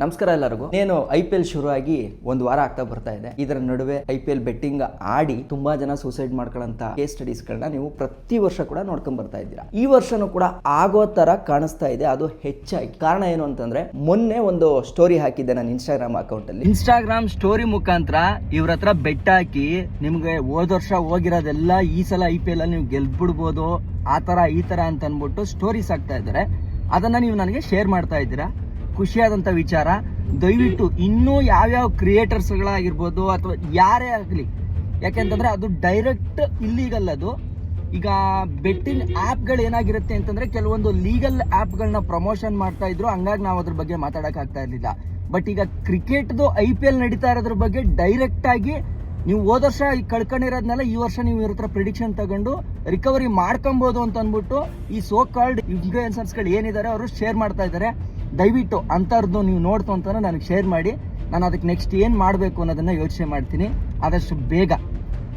ನಮಸ್ಕಾರ ಎಲ್ಲರಿಗೂ. నేను ಐ ಪಿ ಎಲ್ ಶುರುವಾಗಿ ಒಂದು ವಾರ ಆಗ್ತಾ ಬರ್ತಾ ಇದೆ. ಇದರ ನಡುವೆ ಐ ಪಿ ಎಲ್ ಬೆಟ್ಟಿಂಗ್ ಆಡಿ ತುಂಬಾ ಜನ ಸೂಸೈಡ್ ಮಾಡ್ಕೊಳ್ಳಂತ ಕೇಸ್ ಸ್ಟಡೀಸ್ ಗಳನ್ನ ನೀವು ಪ್ರತಿ ವರ್ಷ ಕೂಡ ನೋಡ್ಕೊಂಡ್ ಬರ್ತಾ ಇದ್ದೀರಾ. ಈ ವರ್ಷನೂ ಕೂಡ ಆಗೋ ತರ ಕಾಣಿಸ್ತಾ ಇದೆ. ಅದು ಹೆಚ್ಚಾಗಿ. ಕಾರಣ ಏನು ಅಂತಂದ್ರೆ ಮೊನ್ನೆ ಒಂದು ಸ್ಟೋರಿ ಹಾಕಿದ್ದೆ ನಾನು ಇನ್ಸ್ಟಾಗ್ರಾಮ್ ಅಕೌಂಟ್ ಅಲ್ಲಿ. ಇನ್ಸ್ಟಾಗ್ರಾಮ್ ಸ್ಟೋರಿ ಮುಖಾಂತರ ಇವ್ರ ಹತ್ರ ಬೆಟ್ ಹಾಕಿ ನಿಮ್ಗೆ ಹೋದ ವರ್ಷ ಹೋಗಿರೋದೆಲ್ಲ ಈ ಸಲ ಐ ಪಿ ಎಲ್ ಅಲ್ಲಿ ನೀವು ಗೆಲ್ಬಿಡ್ಬೋದು ಆ ತರ ಈ ತರ ಅಂತ ಅನ್ಬಿಟ್ಟು ಸ್ಟೋರೀಸ್ ಆಗ್ತಾ ಇದ್ದಾರೆ. ಅದನ್ನ ನೀವು ನನಗೆ ಶೇರ್ ಮಾಡ್ತಾ ಇದ್ದೀರಾ? ಖುಷಿಯಾದಂಥ ವಿಚಾರ. ದಯವಿಟ್ಟು ಇನ್ನೂ ಯಾವ್ಯಾವ ಕ್ರಿಯೇಟರ್ಸ್ಗಳಾಗಿರ್ಬೋದು ಅಥವಾ ಯಾರೇ ಆಗಲಿ ಯಾಕೆಂತಂದ್ರೆ ಅದು ಡೈರೆಕ್ಟ್ ಇಲ್ಲಿಗಲ್ ಅದು. ಈಗ ಬೆಟ್ಟಿಂಗ್ ಆ್ಯಪ್ಗಳು ಏನಾಗಿರುತ್ತೆ ಅಂತಂದ್ರೆ ಕೆಲವೊಂದು ಲೀಗಲ್ ಆ್ಯಪ್ಗಳನ್ನ ಪ್ರಮೋಷನ್ ಮಾಡ್ತಾ ಇದ್ರು, ಹಂಗಾಗಿ ನಾವು ಅದ್ರ ಬಗ್ಗೆ ಮಾತಾಡಕ್ ಆಗ್ತಾ ಇರಲಿಲ್ಲ. ಬಟ್ ಈಗ ಕ್ರಿಕೆಟ್ದು ಐ ಪಿ ಎಲ್ ನಡೀತಾ ಇರೋದ್ರ ಬಗ್ಗೆ ಡೈರೆಕ್ಟ್ ಆಗಿ ನೀವು ಹೋದ ವರ್ಷ ಕಳ್ಕೊಂಡಿರೋದ್ನೆಲ್ಲ ಈ ವರ್ಷ ನೀವು ಇವ್ರ ಹತ್ರ ಪ್ರಿಡಿಕ್ಷನ್ ತಗೊಂಡು ರಿಕವರಿ ಮಾಡ್ಕೊಬೋದು ಅಂತ ಅಂದ್ಬಿಟ್ಟು ಈ ಸೋ ಕಾಲ್ಡ್ ಇನ್ಫ್ಲೂಯೆನ್ಸರ್ಸ್ಗಳು ಏನಿದ್ದಾರೆ ಅವರು ಶೇರ್ ಮಾಡ್ತಾ ಇದ್ದಾರೆ ದಯವಿಟ್ಟು ಅಂಥವ್ರದ್ದು ನೀವು ನೋಡ್ತು ಅಂತಂದ್ರೆ ನನಗೆ ಶೇರ್ ಮಾಡಿ. ನಾನು ಅದಕ್ಕೆ ನೆಕ್ಸ್ಟ್ ಏನು ಮಾಡಬೇಕು ಅನ್ನೋದನ್ನ ಯೋಚನೆ ಮಾಡ್ತೀನಿ. ಆದಷ್ಟು ಬೇಗ.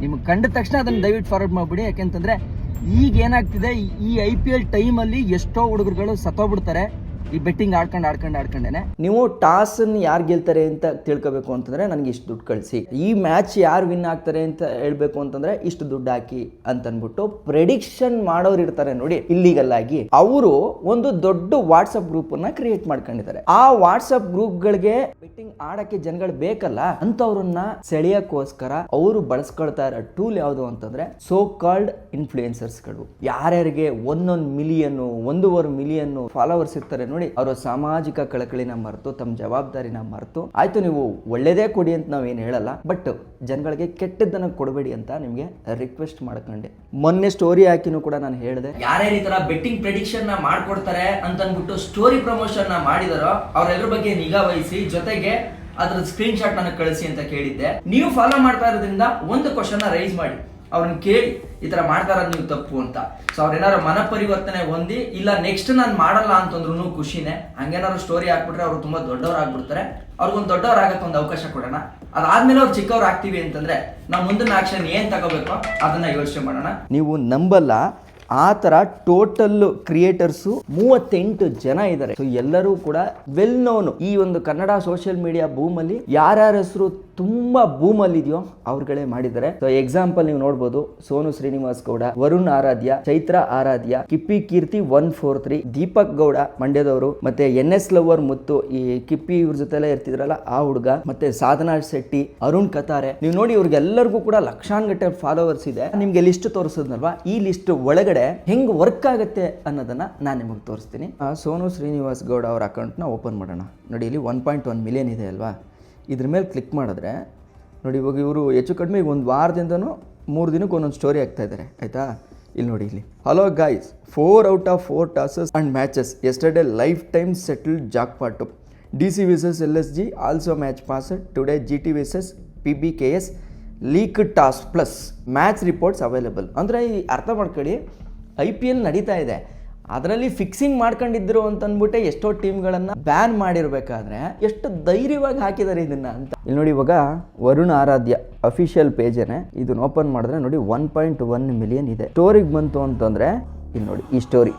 ನಿಮ್ಗೆ ಕಂಡ ತಕ್ಷಣ ಅದನ್ನು ದಯವಿಟ್ಟು ಫಾರ್ವರ್ಡ್ ಮಾಡಿಬಿಡಿ. ಯಾಕೆಂತಂದ್ರೆ ಈಗ ಏನಾಗ್ತಿದೆ ಈ- ಈ ಐ ಪಿ ಎಲ್ ಟೈಮಲ್ಲಿ ಎಷ್ಟೋ ಹುಡುಗರುಗಳು ಸತ್ತೋಗ್ಬಿಡ್ತಾರೆ. ಈ ಬೆಟ್ಟಿಂಗ್ ಆಡ್ಕೊಂಡು ಆಡ್ಕೊಂಡು ಆಡ್ಕೊಂಡೇನೆ. ನೀವು ಟಾಸ್ ಯಾರು ಗೆಲ್ತಾರೆ ಅಂತ ತಿಳ್ಕೊಬೇಕು ಅಂತಂದ್ರೆ ನನಗೆ ಇಷ್ಟು ದುಡ್ಡು ಕಳಿಸಿ. ಈ ಮ್ಯಾಚ್ ಯಾರು ವಿನ್ ಆಗ್ತಾರೆ ಅಂತ ಹೇಳ್ಬೇಕು ಅಂತಂದ್ರೆ ಇಷ್ಟು ದುಡ್ಡು ಹಾಕಿ ಅಂತ ಅನ್ಬಿಟ್ಟು ಪ್ರೆಡಿಕ್ಷನ್ ಮಾಡೋರು ಇರ್ತಾರೆ ನೋಡಿ ಇಲ್ಲಿಗಲ್ ಆಗಿ ಅವರು ಒಂದು ದೊಡ್ಡ ವಾಟ್ಸಪ್ ಗ್ರೂಪ್ ಅನ್ನ ಕ್ರಿಯೇಟ್ ಮಾಡ್ಕೊಂಡಿದ್ದಾರೆ. ಆ ವಾಟ್ಸಪ್ ಗ್ರೂಪ್ ಗಳಿಗೆ ಬೆಟ್ಟಿಂಗ್ ಆಡಕ್ಕೆ ಜನಗಳು ಬೇಕಲ್ಲ ಅಂತವ್ರನ್ನ ಸೆಳೆಯೋಕ್ಕೋಸ್ಕರ ಅವರು ಬಳಸ್ಕೊಳ್ತಾ ಇರೋ ಟೂಲ್ ಯಾವುದು ಅಂತಂದ್ರೆ ಸೋ ಕಾಲ್ಡ್ ಇನ್ಫ್ಲೂಯೆನ್ಸರ್ಸ್ಗಳು ಯಾರ್ಯಾರಿಗೆ ಒಂದೊಂದು ಮಿಲಿಯನ್ ಒಂದೂವರೆ ಮಿಲಿಯನ್ ಫಾಲೋವರ್ಸ್ ಇರ್ತಾರೆ ನೋಡಿ, ಅವರು ಸಾಮಾಜಿಕ ಕಳಕಳಿನ ಮರೆತು, ತಮ್ಮ ಜವಾಬ್ದಾರಿನ ಮರೆತು, ಆಯ್ತು ನೀವು ಒಳ್ಳೇದೇ ಕೊಡಿ ಅಂತ ನಾವೇನು ಹೇಳಲ್ಲ ಬಟ್ ಜನಗಳಿಗೆ ಕೆಟ್ಟದ್ದನ್ನ ಕೊಡಬೇಡಿ ಅಂತ ನಿಮಗೆ ರಿಕ್ವೆಸ್ಟ್ ಮಾಡ್ಕೊಂಡೆ. ಮೊನ್ನೆ ಸ್ಟೋರಿ ಹಾಕಿನೂ ಕೂಡ ನಾನು ಹೇಳಿದೆ. ಯಾರೇ ಈ ತರ ಬೆಟ್ಟಿಂಗ್ ಪ್ರೆಡಿಕ್ಷನ್ನ ಮಾಡ್ಕೊಡ್ತಾರೆ ಅಂತ ಅಂದ್ಬಿಟ್ಟು ಸ್ಟೋರಿ ಪ್ರಮೋಷನ್ನ ಮಾಡಿದಾರೋ ಅವರೆಲ್ಲರ ಬಗ್ಗೆ ನಿಗಾ ವಹಿಸಿ, ಜೊತೆಗೆ ಅದ್ರ ಸ್ಕ್ರೀನ್ ಶಾಟ್ ನನಗೆ ಕಳಿಸಿ ಅಂತ ಕೇಳಿದ್ದೆ. ನೀವು ಫಾಲೋ ಮಾಡ್ತಾ ಇರೋದ್ರಿಂದ ಒಂದು ಕ್ವಶನ್ ರೈಸ್ ಮಾಡಿ. ಅವ್ರನ್ನ ಕೇಳಿ, ಈ ಥರ ಮಾಡ್ತಾರ, ನೀವು ತಪ್ಪು ಅಂತ. ಸೊ ಅವ್ರೇನಾದ್ರು ಮನ ಪರಿವರ್ತನೆ ಹೊಂದಿ, ಇಲ್ಲ ನೆಕ್ಸ್ಟ್ ನಾನು ಮಾಡಲ್ಲ ಅಂತಂದ್ರು ಖುಷಿನೇ. ಹಂಗೇನಾದ್ರು ಸ್ಟೋರಿ ಹಾಕ್ಬಿಟ್ರೆ ಅವ್ರು ತುಂಬಾ ದೊಡ್ಡವ್ರು ಆಗ್ಬಿಡ್ತಾರೆ ಅವ್ರಿಗೊಂದು ದೊಡ್ಡವ್ರು ಆಗಕ್ಕೆ ಒಂದು ಅವಕಾಶ ಕೊಡೋಣ. ಅದಾದ್ಮೇಲೆ ಅವ್ರು ಚಿಕ್ಕವ್ರು ಆಗ್ತೀವಿ ಅಂತಂದ್ರೆ, ನಾವು ಮುಂದಿನ ಆಕ್ಷನ್ ಏನು ತಗೋಬೇಕೋ ಅದನ್ನ ಯೋಚನೆ ಮಾಡೋಣ. ನೀವು ನಂಬಲ್ಲ, ಆ ಥರ ಟೋಟಲ್ ಕ್ರಿಯೇಟರ್ಸು ಮೂವತ್ತೆಂಟು ಜನ ಇದ್ದಾರೆ ಸೊ ಎಲ್ಲರೂ ಕೂಡ ವೆಲ್ ನೋನ್ ಈ ಒಂದು ಕನ್ನಡ ಸೋಷಿಯಲ್ ಮೀಡಿಯಾ ಭೂಮಲ್ಲಿ ಯಾರ್ಯಾರ ಹೆಸರು ತುಂಬಾ ಬೂಮಲ್ಲಿ ಇದೆಯೋ ಅವ್ರುಗಳೇ ಮಾಡಿದ್ದಾರೆ. ಸೊ ಎಕ್ಸಾಂಪಲ್ ನೀವು ನೋಡ್ಬೋದು, Sonu Srinivas Gowda, Varun Aaradhya, Chaitra Aaradhya, Kippi Keerthi one four three Deepak Gowda ಮಂಡ್ಯದವರು, ಮತ್ತೆ ಎನ್ ಎಸ್ ಲವರ್ ಮುತ್ತು ಈ ಕಿಪ್ಪಿ ಇವ್ರ ಜೊತೆಲ್ಲ ಇರ್ತಿದ್ರಲ್ಲ, ಆ ಹುಡುಗ, ಮತ್ತೆ ಸಾಧನಾ ಶೆಟ್ಟಿ, ಅರುಣ್ ಕತಾರೆ. ನೀವು ನೋಡಿ ಇವ್ರಿಗೆಲ್ಲರಿಗೂ ಕೂಡ ಲಕ್ಷಾನ್ಗಟ್ಟೆ ಫಾಲೋವರ್ಸ್ ಇದೆ. ನಿಮ್ಗೆ ಲಿಸ್ಟ್ ತೋರಿಸಿದ್ನಲ್ವಾ? ಈ ಲಿಸ್ಟ್ ಒಳಗಡೆ ಹೆಂಗ್ ವರ್ಕ್ ಆಗುತ್ತೆ ಅನ್ನೋದನ್ನ ನಾನು ನಿಮಗೆ ತೋರಿಸ್ತೀನಿ. ಸೋನು ಶ್ರೀನಿವಾಸ್ ಗೌಡ ಅವ್ರ ಅಕೌಂಟ್ನ ಓಪನ್ ಮಾಡೋಣ. ನೋಡಿ, ಇಲ್ಲಿ ಒನ್ ಪಾಯಿಂಟ್ ಒನ್ ಮಿಲಿಯನ್ ಇದೆ ಅಲ್ವಾ? ಇದ್ರ ಮೇಲೆ ಕ್ಲಿಕ್ ಮಾಡಿದ್ರೆ, ನೋಡಿ ಇವಾಗ ಇವರು ಹೆಚ್ಚು ಕಡಿಮೆ ಈಗ ಒಂದು ವಾರದಿಂದನೂ ಮೂರು ದಿನಕ್ಕೆ ಒಂದೊಂದು ಸ್ಟೋರಿ ಆಗ್ತಾ ಇದ್ದಾರೆ ಆಯಿತಾ? ಇಲ್ಲಿ ನೋಡಿ ಇಲ್ಲಿ. Hello guys four out of four tosses and matches yesterday life time settled jackpot D C versus L S G also match pass today G T versus P B K S leak toss plus match reports available ಅಂದರೆ ಈ ಅರ್ಥ ಮಾಡ್ಕೊಳ್ಳಿ I P L ನಡೀತಾ ಇದೆ. ಅದರಲ್ಲಿ fixing ಮಾಡ್ಕೊಂಡಿದ್ರು ಅಂತ ಅಂದ್ಬಿಟ್ಟೆ ಎಷ್ಟೋ ಟೀಮ್ಗಳನ್ನು ಬ್ಯಾನ್ ಮಾಡಿರ್ಬೇಕಾದ್ರೆ ಎಷ್ಟು ಧೈರ್ಯವಾಗಿ ಹಾಕಿದ್ದಾರೆ ಇದನ್ನ ಅಂತ. ಇಲ್ಲಿ ನೋಡಿ ಇವಾಗ ವರುಣ್ ಆರಾಧ್ಯ ಅಫಿಷಿಯಲ್ ಪೇಜೇನೆ ಇದನ್ನ ಓಪನ್ ಮಾಡಿದ್ರೆ ನೋಡಿ ಒನ್ ಪಾಯಿಂಟ್ ಒನ್ ಮಿಲಿಯನ್ ಇದೆ. ಸ್ಟೋರಿಗೆ ಬಂತು ಅಂತಂದ್ರೆ, ಇಲ್ಲಿ ನೋಡಿ ಈ story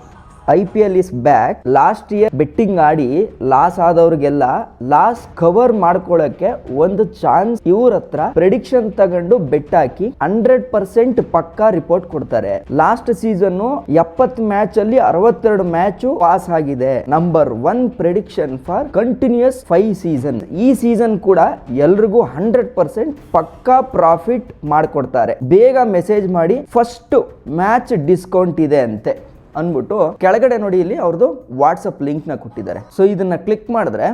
I P L is back last year betting ಆಡಿ ಲಾಸ್ ಆದವ್ರಿಗೆಲ್ಲ ಲಾಸ್ ಕವರ್ ಮಾಡ್ಕೊಳ್ಳಕ್ಕೆ ಒಂದು ಚಾನ್ಸ್ ಇವ್ರ ಹತ್ರ ಪ್ರೆಡಿಕ್ಷನ್ ತಗೊಂಡು ಬೆಟ್ ಹಾಕಿ ಹಂಡ್ರೆಡ್ ಪರ್ಸೆಂಟ್ ಪಕ್ಕಾ ರಿಪೋರ್ಟ್ ಕೊಡ್ತಾರೆ. ಲಾಸ್ಟ್ ಸೀಸನ್ ಎಪ್ಪತ್ ಮ್ಯಾಚ್ ಅಲ್ಲಿ ಅರವತ್ತೆರಡು ಮ್ಯಾಚ್ ಪಾಸ್ ಆಗಿದೆ. Number one prediction for continuous five season ಈ ಸೀಸನ್ ಕೂಡ ಎಲ್ರಿಗೂ ಹಂಡ್ರೆಡ್ ಪರ್ಸೆಂಟ್ ಪಕ್ಕಾ ಪ್ರಾಫಿಟ್ ಮಾಡ್ಕೊಡ್ತಾರೆ. ಬೇಗ ಮೆಸೇಜ್ ಮಾಡಿ ಫಸ್ಟ್ ಮ್ಯಾಚ್ ಡಿಸ್ಕೌಂಟ್ ಇದೆ ಅಂತೆ. ಅಂದ್ಬಿಟ್ಟು ಕೆಳಗಡೆ ನೋಡಿ ಇಲ್ಲಿ ಅವ್ರದ್ದು ವಾಟ್ಸಪ್ ಲಿಂಕ್ನ ಕೊಟ್ಟಿದ್ದಾರೆ. ಸೊ ಇದನ್ನ ಕ್ಲಿಕ್ ಮಾಡಿದ್ರೆ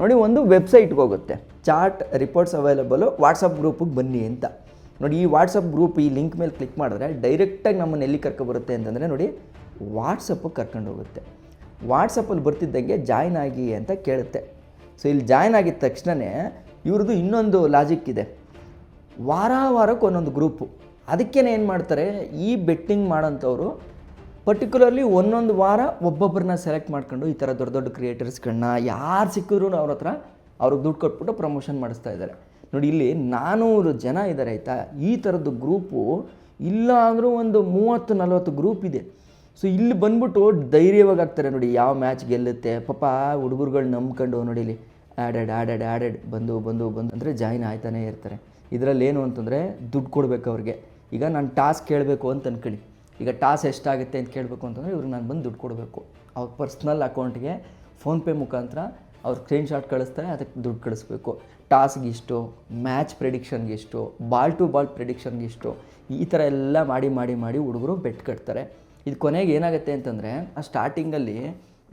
ನೋಡಿ ಒಂದು ವೆಬ್ಸೈಟ್ಗೆ ಹೋಗುತ್ತೆ. ಚಾರ್ಟ್ ರಿಪೋರ್ಟ್ಸ್ ಅವೈಲಬಲು ವಾಟ್ಸಪ್ ಗ್ರೂಪಿಗೆ ಬನ್ನಿ ಅಂತ. ನೋಡಿ ಈ ವಾಟ್ಸಪ್ ಗ್ರೂಪ್ ಈ ಲಿಂಕ್ ಮೇಲೆ ಕ್ಲಿಕ್ ಮಾಡಿದ್ರೆ ಡೈರೆಕ್ಟಾಗಿ ನಮ್ಮನ್ನು ಎಲ್ಲಿ ಕರ್ಕೊಬರುತ್ತೆ ಅಂತಂದರೆ ನೋಡಿ ವಾಟ್ಸಪ್ಪಿಗೆ ಕರ್ಕೊಂಡು ಹೋಗುತ್ತೆ. ವಾಟ್ಸಪ್ಪಲ್ಲಿ ಬರ್ತಿದ್ದಂಗೆ ಜಾಯ್ನ್ ಆಗಿ ಅಂತ ಕೇಳುತ್ತೆ. ಸೊ ಇಲ್ಲಿ ಜಾಯ್ನ್ ಆಗಿದ ತಕ್ಷಣವೇ ಇವ್ರದ್ದು ಇನ್ನೊಂದು ಲಾಜಿಕ್ ಇದೆ. ವಾರ ವಾರಕ್ಕೆ ಒಂದೊಂದು ಗ್ರೂಪು ಅದಕ್ಕೇನೆ ಏನು ಮಾಡ್ತಾರೆ? ಈ ಬೆಟ್ಟಿಂಗ್ ಮಾಡೋಂಥವ್ರು ಪರ್ಟಿಕ್ಯುಲರ್ಲಿ ಒಂದೊಂದು ವಾರ ಒಬ್ಬೊಬ್ಬರನ್ನ ಸೆಲೆಕ್ಟ್ ಮಾಡ್ಕೊಂಡು ಈ ಥರ ದೊಡ್ಡ ದೊಡ್ಡ ಕ್ರಿಯೇಟರ್ಸ್ಗಳನ್ನ ಯಾರು ಸಿಕ್ಕಿದ್ರು ಅವ್ರ ಹತ್ರ ಅವ್ರಿಗೆ ದುಡ್ಡು ಕೊಟ್ಬಿಟ್ಟು ಪ್ರಮೋಷನ್ ಮಾಡಿಸ್ತಾ ಇದ್ದಾರೆ ನೋಡಿ ಇಲ್ಲಿ ನಾನ್ನೂರು ಜನ ಇದ್ದಾರೆ ಆಯಿತಾ? ಈ ಥರದ್ದು ಗ್ರೂಪು ಇಲ್ಲ ಅಂದರೂ ಒಂದು ಮೂವತ್ತು, ನಲ್ವತ್ತು ಗ್ರೂಪ್ ಇದೆ. ಸೊ ಇಲ್ಲಿ ಬಂದ್ಬಿಟ್ಟು ಧೈರ್ಯವಾಗಿ ಆಗ್ತಾರೆ ನೋಡಿ, ಯಾವ ಮ್ಯಾಚ್ ಗೆಲ್ಲುತ್ತೆ? ಪಾಪ ಹುಡುಗರುಗಳು ನಂಬ್ಕೊಂಡು ನೋಡಿ ಇಲ್ಲಿ. ಆ್ಯಡೆಡ್ ಆ್ಯಡೆಡ್ ಆ್ಯಡೆಡ್ ಬಂದು ಬಂದು ಬಂದು ಅಂದರೆ ಜಾಯಿನ್ ಆಯ್ತಾನೇ ಇರ್ತಾರೆ. ಇದರಲ್ಲಿ ಏನು ಅಂತಂದರೆ ದುಡ್ಡು ಕೊಡಬೇಕು ಅವ್ರಿಗೆ. ಈಗ ನಾನು ಟಾಸ್ಕ್ ಕೇಳಬೇಕು ಅಂತ ಅನ್ಕೊಳ್ಳಿ. ಈಗ ಟಾಸ್ ಎಷ್ಟಾಗುತ್ತೆ ಅಂತ ಕೇಳಬೇಕು ಅಂತಂದರೆ ಇವ್ರಿಗೆ ನಾನು ಬಂದು ದುಡ್ಡು ಕೊಡಬೇಕು. ಅವ್ರ ಪರ್ಸ್ನಲ್ ಅಕೌಂಟ್ಗೆ ಫೋನ್ಪೇ ಮುಖಾಂತರ ಅವ್ರು ಸ್ಕ್ರೀನ್ಶಾಟ್ ಕಳಿಸ್ತಾರೆ, ಅದಕ್ಕೆ ದುಡ್ಡು ಕಳಿಸ್ಬೇಕು. ಟಾಸ್ಗೆ ಇಷ್ಟು ಮ್ಯಾಚ್ ಪ್ರೆಡಿಕ್ಷನ್ಗೆ ಇಷ್ಟು ಬಾಲ್ ಟು ಬಾಲ್ ಪ್ರೆಡಿಕ್ಷನ್ಗೆ ಇಷ್ಟು, ಈ ಥರ ಎಲ್ಲ ಮಾಡಿ ಮಾಡಿ ಮಾಡಿ ಹುಡುಗರು ಬೆಟ್ ಕಟ್ತಾರೆ. ಇದು ಕೊನೆಗೆ ಏನಾಗುತ್ತೆ ಅಂತಂದರೆ, ಆ ಸ್ಟಾರ್ಟಿಂಗಲ್ಲಿ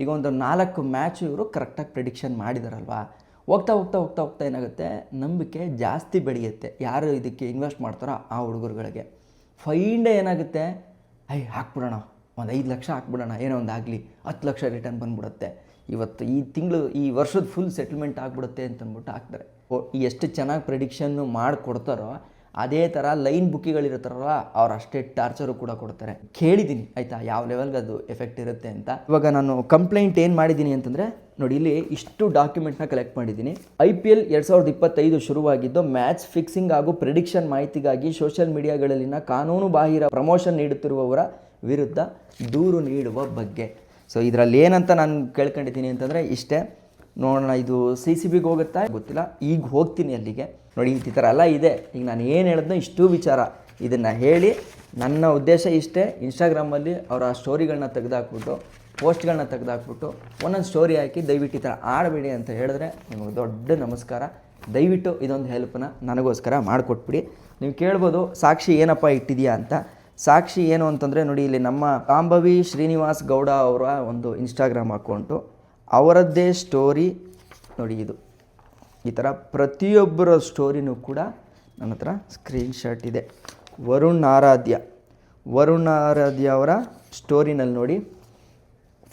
ಈಗ ಒಂದು ನಾಲ್ಕು ಮ್ಯಾಚ್ ಇವರು ಕರೆಕ್ಟಾಗಿ ಪ್ರಿಡಿಕ್ಷನ್ ಮಾಡಿದಾರಲ್ವಾ? ಹೋಗ್ತಾ ಹೋಗ್ತಾ ಹೋಗ್ತಾ ಹೋಗ್ತಾ ಏನಾಗುತ್ತೆ? ನಂಬಿಕೆ ಜಾಸ್ತಿ ಬೆಳೆಯುತ್ತೆ. ಯಾರು ಇದಕ್ಕೆ ಇನ್ವೆಸ್ಟ್ ಮಾಡ್ತಾರೋ ಆ ಹುಡುಗರುಗಳಿಗೆ. ಫೈಂಡೇ ಏನಾಗುತ್ತೆ? ಐ ಹಾಕ್ಬಿಡೋಣ. ಒಂದು ಐದು ಲಕ್ಷ ಹಾಕ್ಬಿಡೋಣ. ಏನೋ ಒಂದು ಆಗಲಿ. ಹತ್ತು ಲಕ್ಷ ರಿಟರ್ನ್ ಬಂದ್ಬಿಡುತ್ತೆ. ಇವತ್ತು ಈ ತಿಂಗಳು, ಈ ವರ್ಷದ ಫುಲ್ ಸೆಟಲ್ಮೆಂಟ್ ಆಗಿಬಿಡುತ್ತೆ ಅಂತಂದ್ಬಿಟ್ಟು ಹಾಕ್ತಾರೆ. ಓ ಎಷ್ಟು ಚೆನ್ನಾಗಿ ಪ್ರಿಡಿಕ್ಷನ್ನು ಮಾಡಿಕೊಡ್ತಾರೋ ಅದೇ ಥರ ಲೈನ್ ಬುಕ್ಕಿಗಳಿರುತ್ತಾರಲ್ಲ, ಅವ್ರು ಅಷ್ಟೇ ಟಾರ್ಚರು ಕೂಡ ಕೊಡ್ತಾರೆ. ಕೇಳಿದ್ದೀನಿ ಆಯಿತಾ? ಯಾವ ಲೆವೆಲ್ಗೆ ಅದು ಎಫೆಕ್ಟ್ ಇರುತ್ತೆ ಅಂತ. ಇವಾಗ ನಾನು ಕಂಪ್ಲೇಂಟ್ ಏನು ಮಾಡಿದ್ದೀನಿ ಅಂತಂದರೆ, ನೋಡಿ ಇಲ್ಲಿ ಇಷ್ಟು ಡಾಕ್ಯುಮೆಂಟ್ನ ಕಲೆಕ್ಟ್ ಮಾಡಿದ್ದೀನಿ ಐ ಪಿ ಎಲ್ ಎರಡು ಸಾವಿರದ ಇಪ್ಪತ್ತೈದು ಶುರುವಾಗಿದ್ದು ಮ್ಯಾಚ್ ಫಿಕ್ಸಿಂಗ್ ಹಾಗೂ ಪ್ರಿಡಿಕ್ಷನ್ ಮಾಹಿತಿಗಾಗಿ ಸೋಷಿಯಲ್ ಮೀಡಿಯಾಗಳಲ್ಲಿನ ಕಾನೂನು ಬಾಹಿರ ಪ್ರಮೋಷನ್ ನೀಡುತ್ತಿರುವವರ ವಿರುದ್ಧ ದೂರು ನೀಡುವ ಬಗ್ಗೆ. ಸೊ ಇದರಲ್ಲಿ ಏನಂತ ನಾನು ಕೇಳ್ಕೊಂಡಿದ್ದೀನಿ ಅಂತಂದರೆ, ಇಷ್ಟೇ. ನೋಡೋಣ, ಇದು ಸಿ ಸಿ ಬಿಗೆ ಹೋಗುತ್ತಾ? ಗೊತ್ತಿಲ್ಲ. ಈಗ ಹೋಗ್ತೀನಿ ಅಲ್ಲಿಗೆ. ನೋಡಿ, ಈ ಥರ ಎಲ್ಲ ಇದೆ. ಈಗ ನಾನು ಏನು ಹೇಳಿದ್ನೋ ಇಷ್ಟು ವಿಚಾರ. ಇದನ್ನು ಹೇಳಿ, ನನ್ನ ಉದ್ದೇಶ ಇಷ್ಟೇ. ಇನ್ಸ್ಟಾಗ್ರಾಮಲ್ಲಿ ಅವರ ಸ್ಟೋರಿಗಳನ್ನ ತೆಗೆದಾಕ್ಬಿಟ್ಟು ಪೋಸ್ಟ್ಗಳನ್ನ ತೆಗೆದಾಕ್ಬಿಟ್ಟು ಒಂದೊಂದು ಸ್ಟೋರಿ ಹಾಕಿ ದಯವಿಟ್ಟು ಈ ಥರ ಆಡಬೇಡಿ ಅಂತ ಹೇಳಿದ್ರೆ ನಿಮಗೆ ದೊಡ್ಡ ನಮಸ್ಕಾರ. ದಯವಿಟ್ಟು ಇದೊಂದು ಹೆಲ್ಪನ್ನ ನನಗೋಸ್ಕರ ಮಾಡಿಕೊಟ್ಬಿಡಿ. ನೀವು ಕೇಳ್ಬೋದು, ಸಾಕ್ಷಿ ಏನಪ್ಪ ಇಟ್ಟಿದೆಯಾ ಅಂತ. ಸಾಕ್ಷಿ ಏನು ಅಂತಂದರೆ ನೋಡಿ, ಇಲ್ಲಿ ನಮ್ಮ ಕಾಂಬವಿ ಶ್ರೀನಿವಾಸ್ ಗೌಡ ಅವರ ಒಂದು ಇನ್ಸ್ಟಾಗ್ರಾಮ್ ಅಕೌಂಟು ಅವರದ್ದೇ ಸ್ಟೋರಿ ನೋಡಿ ಇದು. ಈ ಥರ ಪ್ರತಿಯೊಬ್ಬರ ಸ್ಟೋರಿನೂ ಕೂಡ ನನ್ನ ಹತ್ರ ಸ್ಕ್ರೀನ್ಶಾಟ್ ಇದೆ. ವರುಣ್ ಆರಾಧ್ಯ. ವರುಣ್ ಆರಾಧ್ಯ ಅವರ ಸ್ಟೋರಿನಲ್ಲಿ ನೋಡಿ,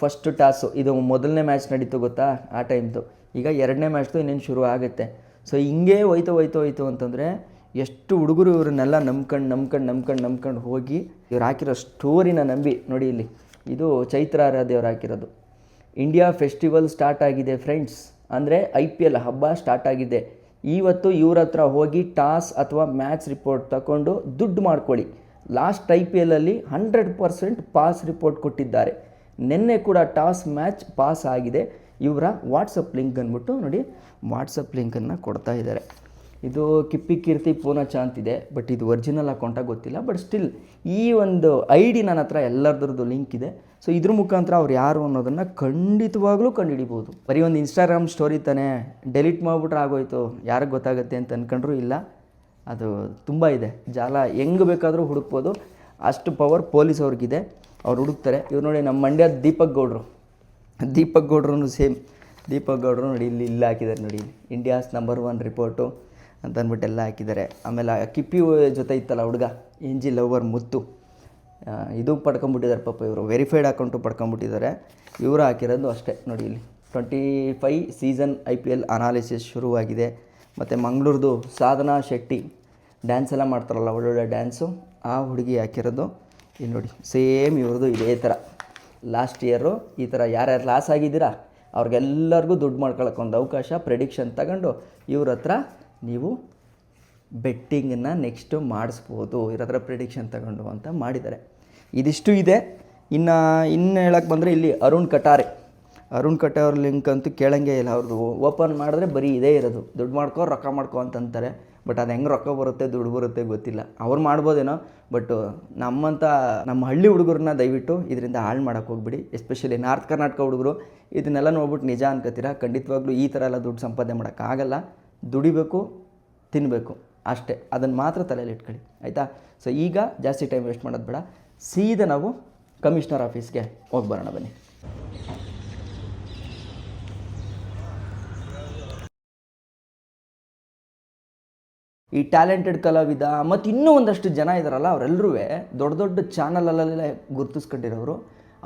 ಫಸ್ಟ್ ಟಾಸು, ಇದು ಮೊದಲನೇ ಮ್ಯಾಚ್ ನಡೀತು ಗೊತ್ತಾ ಆ ಟೈಮ್ದು. ಈಗ ಎರಡನೇ ಮ್ಯಾಚ್ದು ಇನ್ನೇನು ಶುರು ಆಗುತ್ತೆ. ಸೊ, ಹಿಂಗೆ ಹೋಯ್ತು ಹೋಯ್ತು ಹೋಯ್ತು ಅಂತಂದರೆ ಎಷ್ಟು ಹುಡುಗರು ಇವ್ರನ್ನೆಲ್ಲ ನಂಬ್ಕೊಂಡು ನಂಬ್ಕೊಂಡು ನಂಬ್ಕೊಂಡು ನಂಬ್ಕೊಂಡು ಹೋಗಿ ಇವ್ರು ಹಾಕಿರೋ ಸ್ಟೋರಿನ ನಂಬಿ, ನೋಡಿ ಇಲ್ಲಿ. ಇದು ಚೈತ್ರ ಆರಾಧ್ಯ ಅವ್ರು ಹಾಕಿರೋದು. ಇಂಡಿಯಾ ಫೆಸ್ಟಿವಲ್ ಸ್ಟಾರ್ಟ್ ಆಗಿದೆ ಫ್ರೆಂಡ್ಸ್ ಅಂದರೆ ಐ ಪಿ ಎಲ್ ಹಬ್ಬ ಸ್ಟಾರ್ಟ್ ಆಗಿದೆ. ಇವತ್ತು ಇವ್ರ ಹತ್ರ ಹೋಗಿ ಟಾಸ್ ಅಥವಾ ಮ್ಯಾಚ್ ರಿಪೋರ್ಟ್ ತಗೊಂಡು ದುಡ್ಡು ಮಾಡ್ಕೊಳ್ಳಿ. ಲಾಸ್ಟ್ ಐ ಪಿ ಎಲ್ಲಲ್ಲಿ ಹಂಡ್ರೆಡ್ ಪರ್ಸೆಂಟ್ ಪಾಸ್ ರಿಪೋರ್ಟ್ ಕೊಟ್ಟಿದ್ದಾರೆ. ನಿನ್ನೆ ಕೂಡ ಟಾಸ್ ಮ್ಯಾಚ್ ಪಾಸ್ ಆಗಿದೆ. ಇವರ ವಾಟ್ಸಪ್ ಲಿಂಕ್ ಅಂದ್ಬಿಟ್ಟು ನೋಡಿ ವಾಟ್ಸಪ್ ಲಿಂಕನ್ನು ಕೊಡ್ತಾ ಇದ್ದಾರೆ. ಇದು ಕಿಪ್ಪಿ ಕೀರ್ತಿ ಪೂನಚ ಅಂತಿದೆ ಬಟ್ ಇದು ಒರಿಜಿನಲ್ ಅಕೌಂಟ ಗೊತ್ತಿಲ್ಲ ಬಟ್ ಸ್ಟಿಲ್ ಈ ಒಂದು ಐ ಡಿ ನನ್ನ ಹತ್ರ ಎಲ್ಲರದ್ರದ್ದು ಲಿಂಕ್ ಇದೆ. ಸೊ ಇದ್ರ ಮುಖಾಂತರ ಅವ್ರು ಯಾರು ಅನ್ನೋದನ್ನು ಖಂಡಿತವಾಗ್ಲೂ ಕಂಡುಹಿಡಿಬೋದು. ಬರೀ ಒಂದು ಇನ್ಸ್ಟಾಗ್ರಾಮ್ ಸ್ಟೋರಿ ತಾನೇ ಡೆಲೀಟ್ ಮಾಡಿಬಿಟ್ರೆ ಆಗೋಯ್ತು, ಯಾರಿಗೆ ಗೊತ್ತಾಗುತ್ತೆ ಅಂತ ಅಂದ್ಕೊಂಡ್ರೂ ಇಲ್ಲ. ಅದು ತುಂಬ ಇದೆ. ಜಾಲ ಹೆಂಗೆ ಬೇಕಾದರೂ ಹುಡುಕ್ಬೋದು. ಅಷ್ಟು ಪವರ್ ಪೊಲೀಸ್ ಅವ್ರಿಗಿದೆ. ಅವ್ರು ಹುಡುಕ್ತಾರೆ. ಇವ್ರು ನೋಡಿ ನಮ್ಮ ಮಂಡ್ಯದ ದೀಪಕ್ ಗೌಡ್ರು. ದೀಪಕ್ ಗೌಡ್ರು ಸೇಮ್ ದೀಪಕ್ ಗೌಡ್ರು ನೋಡಿ ಇಲ್ಲಿ ಇಲ್ಲಿ ಹಾಕಿದ್ದಾರೆ ನೋಡಿ. ಇಂಡಿಯಾಸ್ ನಂಬರ್ ಒನ್ ರಿಪೋರ್ಟು ಅಂತ ಅಂದ್ಬಿಟ್ಟು ಎಲ್ಲ ಹಾಕಿದ್ದಾರೆ. ಆಮೇಲೆ ಆ ಕಿಪ್ಪಿ ಜೊತೆ ಇತ್ತಲ್ಲ ಹುಡುಗ ಎಂಜಿ ಲವರ್ ಮುತ್ತು. ಇದು ಪಡ್ಕೊಂಬಿಟ್ಟಿದ್ದಾರೆ ಪಾಪ ಇವರು. ವೆರಿಫೈಡ್ ಅಕೌಂಟು ಪಡ್ಕೊಂಬಿಟ್ಟಿದ್ದಾರೆ ಇವರು ಹಾಕಿರೋದು ಅಷ್ಟೇ ನೋಡಿ ಇಲ್ಲಿ. Twenty five season I P L analysis ಶುರುವಾಗಿದೆ. ಮತ್ತು ಮಂಗಳೂರ್ದು ಸಾಧನಾ ಶೆಟ್ಟಿ ಡ್ಯಾನ್ಸ್ ಎಲ್ಲ ಮಾಡ್ತಾರಲ್ಲ, ಒಳ್ಳೊಳ್ಳೆ ಡ್ಯಾನ್ಸು ಆ ಹುಡುಗಿ ಹಾಕಿರೋದು ಇಲ್ಲಿ ನೋಡಿ. ಸೇಮ್ ಇವ್ರದ್ದು ಇದೇ ಥರ. ಲಾಸ್ಟ್ ಇಯರು ಈ ಥರ ಯಾರ್ಯಾರು ಲಾಸ್ ಆಗಿದ್ದೀರಾ, ಅವ್ರಿಗೆಲ್ಲರಿಗೂ ದುಡ್ಡು ಮಾಡ್ಕೊಳಕ್ಕೆ ಒಂದು ಅವಕಾಶ ಪ್ರೆಡಿಕ್ಷನ್ ತಗೊಂಡು ಇವ್ರ ಹತ್ರ ನೀವು ಬೆಟ್ಟಿಂಗನ್ನು ನೆಕ್ಸ್ಟು ಮಾಡಿಸ್ಬೋದು ಇರೋದ್ರ ಪ್ರಿಡಿಕ್ಷನ್ ತಗೊಂಡು ಅಂತ ಮಾಡಿದ್ದಾರೆ. ಇದಿಷ್ಟು ಇದೆ. ಇನ್ನು ಇನ್ನು ಹೇಳಕ್ಕೆ ಬಂದರೆ ಇಲ್ಲಿ ಅರುಣ್ ಕಟಾರೆ. ಅರುಣ್ ಕಟಾರ್ ಲಿಂಕ್ ಅಂತೂ ಕೇಳಂಗೆ ಇಲ್ಲ. ಅವ್ರದ್ದು ಓಪನ್ ಮಾಡಿದ್ರೆ ಬರೀ ಇದೇ ಇರೋದು. ದುಡ್ಡು ಮಾಡ್ಕೋ, ರೊಕ್ಕ ಮಾಡ್ಕೋ ಅಂತಂತಾರೆ. ಬಟ್ ಅದು ಹೆಂಗೆ ರೊಕ್ಕ ಬರುತ್ತೆ, ದುಡ್ಡು ಬರುತ್ತೆ ಗೊತ್ತಿಲ್ಲ. ಅವ್ರು ಮಾಡ್ಬೋದೇನೋ ಬಟ್ ನಮ್ಮಂಥ ನಮ್ಮ ಹಳ್ಳಿ ಹುಡುಗರನ್ನ ದಯವಿಟ್ಟು ಇದರಿಂದ ಹಾಳು ಮಾಡೋಕೆ ಹೋಗ್ಬಿಡಿ. ಎಸ್ಪೆಷಲಿ ನಾರ್ತ್ ಕರ್ನಾಟಕ ಹುಡುಗರು, ಇದನ್ನೆಲ್ಲ ನೋಡ್ಬಿಟ್ಟು ನಿಜ ಅನ್ಕೋತೀರಾ ಖಂಡಿತವಾಗ್ಲೂ ಈ ಥರ ಎಲ್ಲ ದುಡ್ಡು ಸಂಪಾದನೆ ಮಾಡೋಕ್ಕಾಗಲ್ಲ ದುಡಿಬೇಕು ತಿನ್ನಬೇಕು ಅಷ್ಟೇ. ಅದನ್ನು ಮಾತ್ರ ತಲೆಯಲ್ಲಿ ಇಟ್ಕೊಳ್ಳಿ, ಆಯಿತಾ? ಸೊ ಈಗ ಜಾಸ್ತಿ ಟೈಮ್ ವೇಸ್ಟ್ ಮಾಡೋದು ಬೇಡ. ಸೀದಾ ನಾವು ಕಮಿಷನರ್ ಆಫೀಸ್ಗೆ ಹೋಗಿ ಬರೋಣ ಬನ್ನಿ. ಈ ಟ್ಯಾಲೆಂಟೆಡ್ ಕಲಾವಿದ ಮತ್ತು ಇನ್ನೂ ಒಂದಷ್ಟು ಜನ ಇದ್ದಾರಲ್ಲ ಅವರೆಲ್ಲರೂ ದೊಡ್ಡ ದೊಡ್ಡ ಚಾನಲಲ್ಲೆಲ್ಲ ಗುರುತಿಸ್ಕೊಂಡಿರೋರು.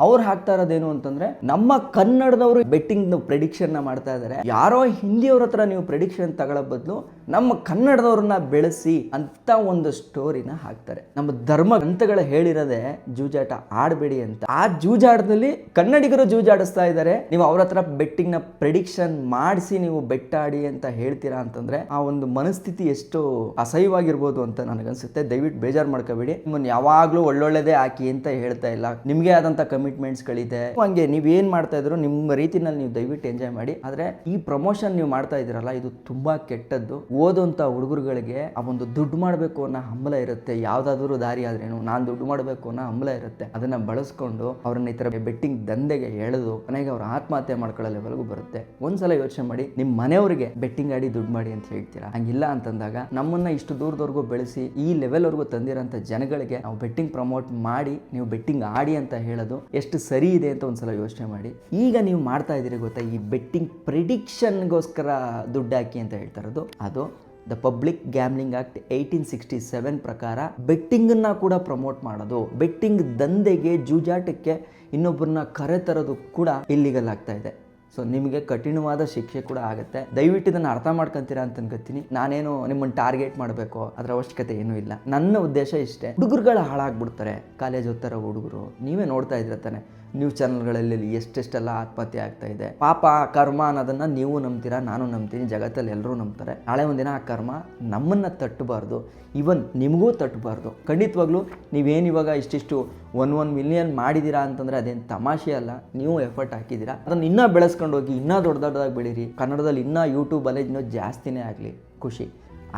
ಅವ್ರು ಹಾಕ್ತಾ ಇರೋದೇನು ಅಂತಂದ್ರೆ ನಮ್ಮ ಕನ್ನಡದವರು ಬೆಟ್ಟಿಂಗ್ ಪ್ರೆಡಿಕ್ಷನ್ನ ಮಾಡ್ತಾ ಇದ್ದಾರೆ ಯಾರೋ ಹಿಂದಿಯವ್ರ ಹತ್ರ ನೀವು ಪ್ರೆಡಿಕ್ಷನ್ ತಗೊಳ್ಳೋ ಬದಲು ನಮ್ಮ ಕನ್ನಡದವ್ರನ್ನ ಬೆಳೆಸಿ ಅಂತ ಒಂದು ಸ್ಟೋರಿನ ಹಾಕ್ತಾರೆ. ನಮ್ಮ ಧರ್ಮ ಗ್ರಂಥಗಳು ಹೇಳಿರೋದೆ ಜೂಜಾಟ, ಆಡಬೇಡಿ ಅಂತ. ಆ ಜೂಜಾಟದಲ್ಲಿ ಕನ್ನಡಿಗರು ಜೂಜಾಡಿಸ್ತಾ ಇದ್ದಾರೆ ನೀವು ಅವ್ರ ಹತ್ರ ಬೆಟ್ಟಿಂಗ್ನ ಪ್ರೆಡಿಕ್ಷನ್ ಮಾಡಿಸಿ ನೀವು ಬೆಟ್ಟ ಆಡಿ ಅಂತ ಹೇಳ್ತೀರಾ ಅಂತಂದ್ರೆ ಆ ಒಂದು ಮನಸ್ಥಿತಿ ಎಷ್ಟು ಅಸಹ್ಯವಾಗಿರ್ಬೋದು ಅಂತ ನನಗನ್ಸುತ್ತೆ. ದಯವಿಟ್ಟು ಬೇಜಾರು ಮಾಡ್ಕೋಬೇಡಿ. ನಿಮ್ಮನ್ನು ಯಾವಾಗಲೂ ಒಳ್ಳೊಳ್ಳೆದೇ ಹಾಕಿ ಅಂತ ಹೇಳ್ತಾ ಇಲ್ಲ. ನಿಮಗೆ ಆದಂಥ ಕಮಿಟ್ಮೆಂಟ್ಸ್ಗಳಿದೆ ಹಂಗೆ ಏನು ಮಾಡ್ತಾ ಇದ್ರು ನಿಮ್ಮ ರೀತಿನಲ್ಲಿ ನೀವು ದಯವಿಟ್ಟು ಎಂಜಾಯ್ ಮಾಡಿ. ಆದರೆ ಈ ಪ್ರಮೋಷನ್ ನೀವು ಮಾಡ್ತಾ ಇದ್ದೀರಲ್ಲ, ಇದು ತುಂಬಾ ಕೆಟ್ಟದ್ದು. ಓದೋಂಥ ಹುಡುಗರುಗಳಿಗೆ ಆ ಒಂದು ದುಡ್ಡು ಮಾಡಬೇಕು ಅನ್ನೋ ಹಂಬಲ ಇರುತ್ತೆ. ಯಾವುದಾದ್ರೂ ದಾರಿ ಆದ್ರೇನು ನಾನು ದುಡ್ಡು ಮಾಡಬೇಕು ಅನ್ನೋ ಹಂಬಲ ಇರುತ್ತೆ. ಅದನ್ನ ಬಳಸ್ಕೊಂಡು ಅವ್ರನ್ನ ಈ ಥರ ಬೆಟ್ಟಿಂಗ್ ದಂಧೆಗೆ ಎಳೆದು ಮನೆಗೆ ಅವ್ರ ಆತ್ಮಹತ್ಯೆ ಮಾಡ್ಕೊಳ್ಳೋ ಲೆವೆಲ್ಗೂ ಬರುತ್ತೆ. ಒಂದ್ಸಲ ಯೋಚನೆ ಮಾಡಿ ನಿಮ್ಮ ಮನೆಯವರಿಗೆ ಬೆಟ್ಟಿಂಗ್ ಆಡಿ ದುಡ್ಡು ಮಾಡಿ ಅಂತ ಹೇಳ್ತೀರಾ? ಹಂಗಿಲ್ಲ ಅಂತಂದಾಗ ನಮ್ಮನ್ನ ಇಷ್ಟು ದೂರದವರೆಗೂ ಬೆಳೆಸಿ ಈ ಲೆವೆಲ್ವರೆಗೂ ತಂದಿರೋಂಥ ಜನಗಳಿಗೆ ನಾವು ಬೆಟ್ಟಿಂಗ್ ಪ್ರಮೋಟ್ ಮಾಡಿ, ನೀವು ಬೆಟ್ಟಿಂಗ್ ಆಡಿ ಅಂತ ಹೇಳೋದು ಎಷ್ಟು ಸರಿ ಇದೆ ಅಂತ ಒಂದು ಸಲ ಯೋಚನೆ ಮಾಡಿ. ಈಗ ನೀವು ಮಾಡ್ತಾ ಇದ್ದೀರಿ ಗೊತ್ತಾ ಈ ಬೆಟ್ಟಿಂಗ್ ಪ್ರಿಡಿಕ್ಷನ್ಗೋಸ್ಕರ ದುಡ್ಡು ಹಾಕಿ ಅಂತ ಹೇಳ್ತಾ ಇರೋದು. ಅದು the public gambling act eighteen sixty seven ಪ್ರಕಾರ ಬೆಟ್ಟಿಂಗನ್ನು ಕೂಡ ಪ್ರಮೋಟ್ ಮಾಡೋದು. ಬೆಟ್ಟಿಂಗ್ ದಂಧೆಗೆ ಜೂಜಾಟಕ್ಕೆ ಇನ್ನೊಬ್ಬರನ್ನ ಕರೆತರೋದು ಕೂಡ ಇಲ್ಲಿಗಲ್ ಆಗ್ತಾ ಇದೆ. ಸೊ ನಿಮಗೆ ಕಠಿಣವಾದ ಶಿಕ್ಷೆ ಕೂಡ ಆಗುತ್ತೆ. ದಯವಿಟ್ಟು ಇದನ್ನು ಅರ್ಥ ಮಾಡ್ಕೊಂತೀರಾ ಅಂತ ಅನ್ಕೋತೀನಿ. ನಾನೇನು ನಿಮ್ಮನ್ನು ಟಾರ್ಗೆಟ್ ಮಾಡಬೇಕು, ಅದರ ಅವಶ್ಯಕತೆ ಏನೂ ಇಲ್ಲ. ನನ್ನ ಉದ್ದೇಶ ಇಷ್ಟೇ. ಹುಡುಗರುಗಳು ಹಾಳಾಗ್ಬಿಡ್ತಾರೆ. ಕಾಲೇಜ್ ಓದ್ತಾರೋ ಹುಡುಗರು, ನೀವೇ ನೋಡ್ತಾ ಇದ್ರೆ ತಾನೆ. ನ್ಯೂಸ್ ಚಾನಲ್ಗಳಲ್ಲಿ ಎಷ್ಟೆಷ್ಟೆಲ್ಲ ಆತ್ಮಹತ್ಯೆ ಆಗ್ತಾ ಇದೆ. ಪಾಪ ಕರ್ಮ ಅನ್ನೋದನ್ನ ನೀವು ನಂಬ್ತೀರಾ, ನಾನು ನಂಬ್ತೀನಿ, ಜಗತ್ತಲ್ಲಿ ಎಲ್ಲರೂ ನಂಬ್ತಾರೆ. ನಾಳೆ ಒಂದಿನ ಆ ಕರ್ಮ ನಮ್ಮನ್ನು ತಟ್ಟಬಾರ್ದು. ಇವನ್ ನಿಮಗೂ ತಟ್ಟಬಾರ್ದು. ಖಂಡಿತವಾಗ್ಲೂ ನೀವೇನು ಇವಾಗ ಇಷ್ಟಿಷ್ಟು ಒನ್ ಒನ್ ಮಿಲಿಯನ್ ಮಾಡಿದ್ದೀರಾ ಅಂತಂದರೆ ಅದೇನು ತಮಾಷೆ ಅಲ್ಲ, ನೀವು ಎಫರ್ಟ್ ಹಾಕಿದ್ದೀರಾ ಅದನ್ನು ಇನ್ನೂ ಬೆಳೆಸ್ಕೊಂಡು ಹೋಗಿ ಇನ್ನೂ ದೊಡ್ಡ ದೊಡ್ಡದಾಗಿ ಬೆಳೀರಿ. ಕನ್ನಡದಲ್ಲಿ ಇನ್ನೂ ಯೂಟ್ಯೂಬಲ್ಲೇ ಇನ್ನೂ ಜಾಸ್ತಿನೇ ಆಗಲಿ ಖುಷಿ.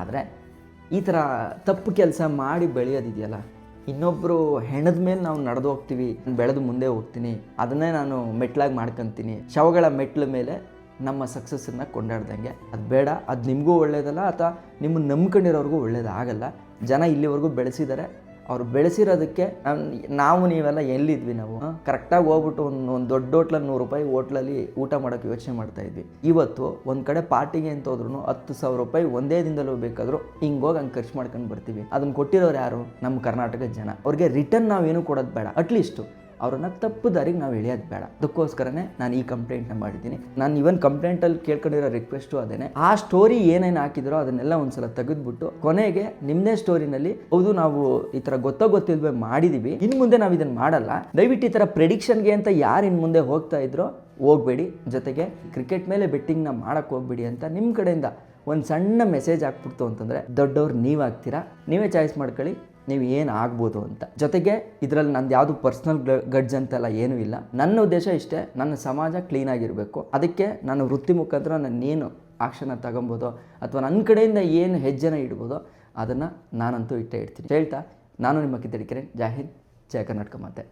ಆದರೆ ಈ ಥರ ತಪ್ಪು ಕೆಲಸ ಮಾಡಿ ಬೆಳೆಯೋದಿದೆಯಲ್ಲ? ಇನ್ನೊಬ್ಬರು ಹೆಣದ ಮೇಲೆ ನಾವು ನಡೆದು ಹೋಗ್ತೀವಿ ಬೆಳೆದು ಮುಂದೆ ಹೋಗ್ತೀನಿ, ಅದನ್ನೇ ನಾನು ಮೆಟ್ಲಾಗಿ ಮಾಡ್ಕೊತೀನಿ. ಶವಗಳ ಮೆಟ್ಲ ಮೇಲೆ ನಮ್ಮ ಸಕ್ಸಸ್ಸನ್ನು ಕೊಂಡಾಡ್ದಂಗೆ. ಅದು ಬೇಡ, ಅದು ನಿಮಗೂ ಒಳ್ಳೇದಲ್ಲ, ಅಥವಾ ನಿಮ್ಮನ್ನು ನಂಬ್ಕೊಂಡಿರೋರ್ಗೂ ಒಳ್ಳೇದಾಗಲ್ಲ ಜನ ಇಲ್ಲಿವರೆಗೂ ಬೆಳೆಸಿದ್ದಾರೆ ಅವ್ರು ಬೆಳೆಸಿರೋದಕ್ಕೆ ನಾವು ನೀವೆಲ್ಲ ಎಲ್ಲಿದ್ವಿ ನಾವು? ಕರೆಕ್ಟಾಗಿ ಹೋಗ್ಬಿಟ್ಟು ಒಂದು ಒಂದು ದೊಡ್ಡ ಹೋಟ್ಲಲ್ಲಿ ನೂರು ರೂಪಾಯಿ ಹೋಟ್ಲಲ್ಲಿ ಊಟ ಮಾಡೋಕ್ಕೆ ಯೋಚನೆ ಮಾಡ್ತಾ ಇದ್ವಿ. ಇವತ್ತು ಒಂದು ಕಡೆ ಪಾರ್ಟಿಗೆ ಅಂತ ಹೋದ್ರು ಹತ್ತು ಸಾವಿರ ರೂಪಾಯಿ ಒಂದೇ ದಿನದಲ್ಲೂ ಬೇಕಾದರೂ ಹಿಂಗೆ ಹೋಗಿ ಹಂಗೆ ಖರ್ಚು ಮಾಡ್ಕೊಂಡು ಬರ್ತೀವಿ. ಅದನ್ನ ಕೊಟ್ಟಿರೋರು ಯಾರು? ನಮ್ಮ ಕರ್ನಾಟಕದ ಜನ. ಅವ್ರಿಗೆ ರಿಟರ್ನ್ ನಾವೇನು ಕೊಡೋದು ಬೇಡ. ಅಟ್ಲೀಸ್ಟು ಅವ್ರನ್ನ ತಪ್ಪು ದಾರಿಗೆ ನಾವು ಎಳೆಯೋದು ಬೇಡ. ಅದಕ್ಕೋಸ್ಕರನೇ ನಾನು ಈ ಕಂಪ್ಲೇಂಟ್ನ ಮಾಡಿದ್ದೀನಿ. ನಾನು ಇವನ್ ಕಂಪ್ಲೇಂಟಲ್ಲಿ ಕೇಳ್ಕೊಂಡಿರೋ ರಿಕ್ವೆಸ್ಟು ಅದೇನೆ. ಆ ಸ್ಟೋರಿ ಏನೇನು ಹಾಕಿದ್ರೋ ಅದನ್ನೆಲ್ಲ ಒಂದ್ಸಲ ತೆಗೆದ್ಬಿಟ್ಟು ಕೊನೆಗೆ ನಿಮ್ಮದೇ ಸ್ಟೋರಿನಲ್ಲಿ ಹೌದು, ನಾವು ಈ ಥರ ಗೊತ್ತೋ ಗೊತ್ತಿಲ್ವೇ ಮಾಡಿದ್ದೀವಿ ಇನ್ನು ಮುಂದೆ ನಾವು ಇದನ್ನು ಮಾಡಲ್ಲ. ದಯವಿಟ್ಟು ಈ ಥರ ಪ್ರೆಡಿಕ್ಷನ್ಗೆ ಅಂತ ಯಾರು ಇನ್ನು ಮುಂದೆ ಹೋಗ್ತಾ ಇದ್ರೋ ಹೋಗ್ಬೇಡಿ. ಜೊತೆಗೆ ಕ್ರಿಕೆಟ್ ಮೇಲೆ ಬೆಟ್ಟಿಂಗ್ನ ಮಾಡಕ್ಕೆ ಹೋಗ್ಬೇಡಿ ಅಂತ ನಿಮ್ಮ ಕಡೆಯಿಂದ ಒಂದು ಸಣ್ಣ ಮೆಸೇಜ್ ಹಾಕ್ಬಿಡ್ತು ಅಂತಂದರೆ, ದೊಡ್ಡವ್ರು ನೀವು ಆಗ್ತೀರಾ? ನೀವೇ ಚಾಯ್ಸ್ ಮಾಡ್ಕೊಳ್ಳಿ. ನೀವು ಏನು ಆಗ್ಬೋದು ಅಂತ. ಜೊತೆಗೆ ಇದರಲ್ಲಿ ನಂದು ಯಾವುದು ಪರ್ಸ್ನಲ್ ಗಡ್ಜ್ ಅಂತೆಲ್ಲ ಏನೂ ಇಲ್ಲ. ನನ್ನ ಉದ್ದೇಶ ಇಷ್ಟೇ, ನನ್ನ ಸಮಾಜ ಕ್ಲೀನಾಗಿರಬೇಕು ಅದಕ್ಕೆ ನಾನು ವೃತ್ತಿ ಮುಖಾಂತರ ನಾನೇನು ಆಕ್ಷನ ತಗೊಬೋದು, ಅಥವಾ ನನ್ನ ಕಡೆಯಿಂದ ಏನು ಹೆಜ್ಜೆನ ಇಡ್ಬೋದೋ, ಅದನ್ನು ನಾನಂತೂ ಇಟ್ಟೇ ಇಡ್ತೀನಿ. ಹೇಳ್ತಾ, ನಾನು ನಿಮ್ಮ ಕಿತ್ತಡಿಕೆರೆ ಜೈ ಹಿಂದ್ ಜಯ ಕರ್ನಾಟಕ ಮಾತೆ.